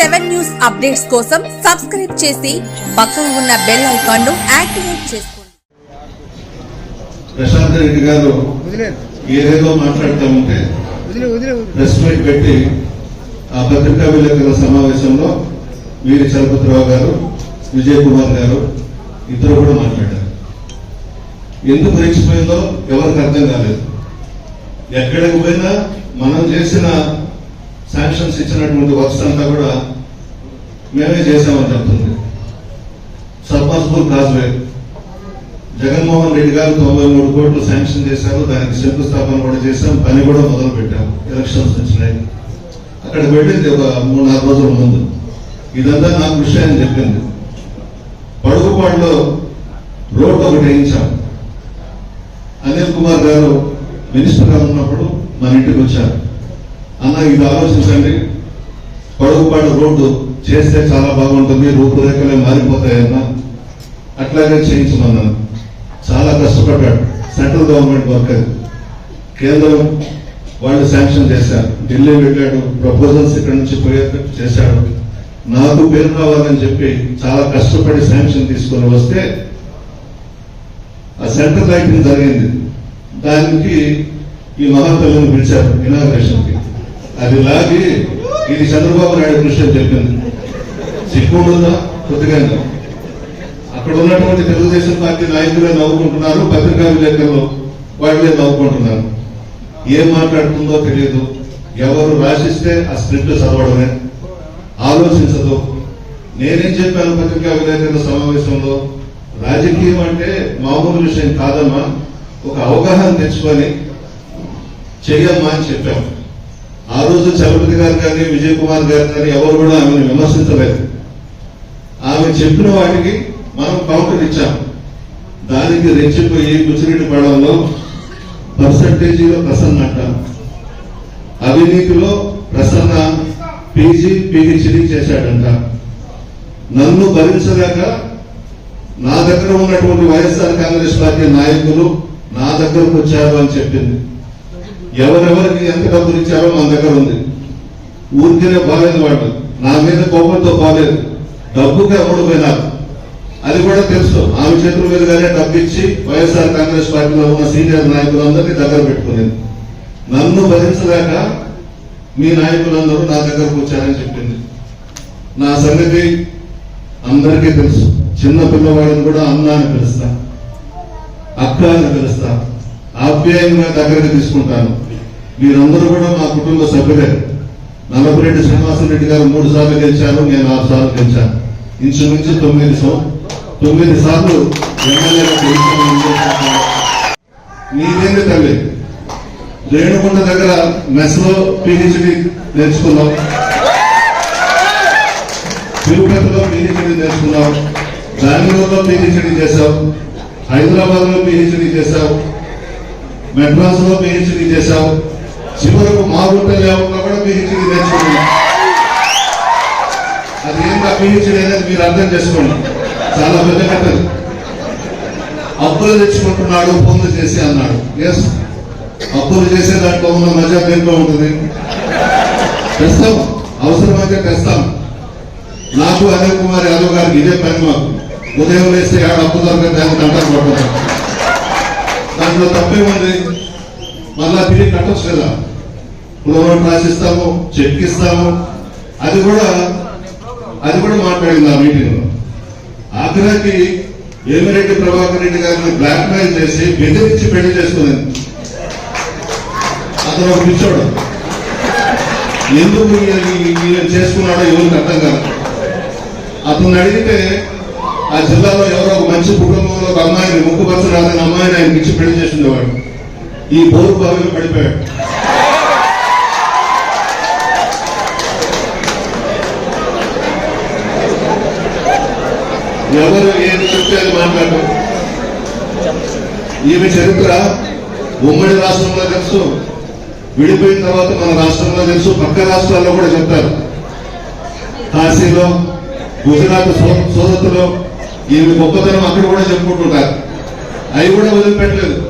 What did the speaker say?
Seven news updates కోసం subscribe చేసి పక్కన ఉన్న బెల్ ఐకాన్ను యాక్టివేట్ చేసుకోండి. ప్రశాంత్ రెడ్డి గారు ఏదేదో మాట్లాడుతూ ఉంటే ప్రెస్ మీట్ పెట్టి ఆ పత్రికా విలేకరుల సమావేశంలో వీరి చలపతిరావు గారు విజయ్ కుమార్ గారు ఇద్దరు కూడా మాట్లాడారు. ఎందుకు రెచ్చిపోయిందో ఎవరికి అర్థం కాలేదు. ఎక్కడికి పోయినా మనం చేసిన శాంక్షన్స్ ఇచ్చినటువంటి వర్క్స్ అంతా కూడా మేమే చేసామని చెప్తుంది. సబ్మర్సిబుల్ కాజ్వే జగన్మోహన్ రెడ్డి గారు తొంభై మూడు కోట్లు శాంక్షన్ చేశారు దానికి శంకుస్థాపన కూడా చేశాం పని కూడా మొదలు పెట్టాము ఎలక్షన్స్ వచ్చినాయి. అక్కడికి వెళ్ళింది ఒక మూడు నాలుగు రోజుల ముందు. ఇదంతా నాకు విషయం చెప్పింది. పడుగుపాడులో రోడ్డు ఒకటి వేయించాం. అనిల్ కుమార్ గారు మినిస్టర్గా ఉన్నప్పుడు మన ఇంటికి వచ్చారు. అన్న ఇది ఆలోచించండి. పొడవుపాటు రోడ్డు చేస్తే చాలా బాగుంటుంది రూపురేఖలే మారిపోతాయన్నా. అట్లాగే చేయించమన్నాను. చాలా కష్టపడ్డాడు. సెంట్రల్ గవర్నమెంట్ వర్క్ కేంద్రం వాళ్ళు శాంక్షన్ చేశారు. ఢిల్లీ వెళ్ళాడు ప్రపోజల్స్ ఇక్కడ నుంచి పోయేటట్టు చేశాడు. నాకు పేరు రావాలని చెప్పి చాలా కష్టపడి శాంక్షన్ తీసుకొని వస్తే ఆ సెంటర్ లైటింగ్ జరిగింది. దానికి ఈ మహాతల్లిని పిలిచారు ఇనాగ్రేషన్కి. అది లాగి ఇది చంద్రబాబు నాయుడు కృషి అని చెప్పింది సిగ్గుండుందా కొద్దిగా అక్కడ ఉన్నటువంటి తెలుగుదేశం పార్టీ నాయకులే నవ్వుకుంటున్నారు పత్రికా విలేకరులు వాళ్ళే నవ్వుకుంటున్నారు. ఏం మాట్లాడుతుందో తెలియదు. ఎవరు రాసిస్తే ఆ స్క్రిప్ట్ చదవడమే. ఆలోచించదు. నేనేం చెప్పాను పత్రికా విలేకరుల సమావేశంలో? రాజకీయం అంటే మామూలు విషయం కాదమ్మా. ఒక అవగాహన తెచ్చుకొని చెయ్యమ్మా అని చెప్పాం. ఆ రోజు చలపతి గారు కానీ విజయ్ కుమార్ గారు కానీ ఎవరు కూడా ఆమెను విమర్శించలేదు. ఆమె చెప్పిన వాటికి మనం కౌంటర్ ఇచ్చాం. దానికి రెచ్చిపోయి కుచిరెడ్డి పడంలో పర్సంటేజీలో ప్రసన్న అంట. అవినీతిలో ప్రసన్న పీజీ పిహెచ్డి చేశాడంట. నన్ను భరించలేక నా దగ్గర ఉన్నటువంటి వైఎస్ఆర్ కాంగ్రెస్ పార్టీ నాయకులు నా దగ్గరకు వచ్చారు అని చెప్పింది. ఎవరెవరికి ఎంత డబ్బులు ఇచ్చారో మన దగ్గర ఉంది. ఊరికేనే బాగాలేదు వాళ్ళు నా మీద కోపంతో బాగాలేదు. డబ్బుకి అమ్ముడు పోయినారు? అది కూడా తెలుసు. ఆమె చేతుల మీదుగానే డబ్బు ఇచ్చి వైఎస్ఆర్ కాంగ్రెస్ పార్టీలో ఉన్న సీనియర్ నాయకులందరినీ దగ్గర పెట్టుకునేది. నన్ను భరించలేక మీ నాయకులందరూ నా దగ్గరకు వచ్చారని చెప్పింది. నా సంగతి అందరికీ తెలుసు. చిన్న పిల్లవాడిని కూడా అన్న అని పిలుస్తా. అక్క అని పిలుస్తా. ఆప్యాయంగా దగ్గరకు తీసుకుంటాను. మీరందరూ కూడా మా కుటుంబ సభ్యులే. నల్లపురెడ్డి శ్రీనివాసరెడ్డి గారు మూడు సార్లు గెలిచారు నేను ఆరు సార్లు గెలిచాను. ఇంచుమించు తొమ్మిది తొమ్మిది సార్లు ఎమ్మెల్యేగా గెలిచాను నీదేంది తల్లి? రేణుగుంట దగ్గర మెస్లో పిహెచ్డి నేర్చుకున్నాం తిరుపతిలో పిహెచ్డి నేర్చుకున్నాం బెంగళూరులో పిహెచ్డి చేశావు. హైదరాబాద్లో పిహెచ్డి చేశావు. మెడ్రాస్లో పిహెచ్డి చేశావు. చివరకు మాగుంట లేకుండా కూడా పిహెచ్డి నేర్చుకున్నావు అది ఏంటో పిహెచ్డి అనేది మీరు అర్థం చేసుకోండి. చాలా పెద్ద కట్టదు అప్పులు తెచ్చుకుంటున్నాడు పొందు చేసి అన్నాడు. ఎస్ అప్పులు చేసే దాంట్లో ఉన్న మజా దేంట్లో ఉంటుంది? తెస్తాం అవసరమైతే తెస్తాం నాకు అనిల్ కుమార్ యాదవ్ గారికి ఇదే పని మాకు. ఉదయం వేస్తే ఆడ అప్పు దొరకదు దాన్ని దాంట్లో తప్పే దాంట్లో మళ్ళా తిరిగి కట్టచ్చు కదా. పులవరం రాసిస్తాము చెక్ ఇస్తాము అది కూడా అది కూడా మాట్లాడింది ఆ మీటింగ్లో. ఆఖరికి వేమిరెడ్డి ప్రభాకర్ రెడ్డి గారిని బ్లాక్ మెయిల్ చేసి బెదిరించి పెళ్ళి చేసుకునేది అతను ఒక పిచ్చోడు. ఎందుకు ఈయన చేసుకున్నాడో ఎవరికి అర్థం కాదు. అతను అడిగితే ఆ జిల్లాలో ఎవరో ఒక మంచి కుటుంబంలో ఒక అమ్మాయిని ముక్కుపచ్చ రాదని అమ్మాయిని ఆయనకి ఇచ్చి పెళ్ళి చేసిండేవాడు. ఈ బోరు బావిలో పడిపోయాడు. ఎవరు ఏది చెప్తే అది మాట్లాడు. ఈమె చరిత్ర ఉమ్మడి రాష్ట్రంలో తెలుసు. విడిపోయిన తర్వాత మన రాష్ట్రంలో తెలుసు. పక్క రాష్ట్రాల్లో కూడా చెప్తారు. కాశీలో గుజరాత్ సో- ఈ గొప్పతనం అక్కడ కూడా చెప్పుకుంటుంటారు. అవి కూడా వదిలిపెట్టలేదు.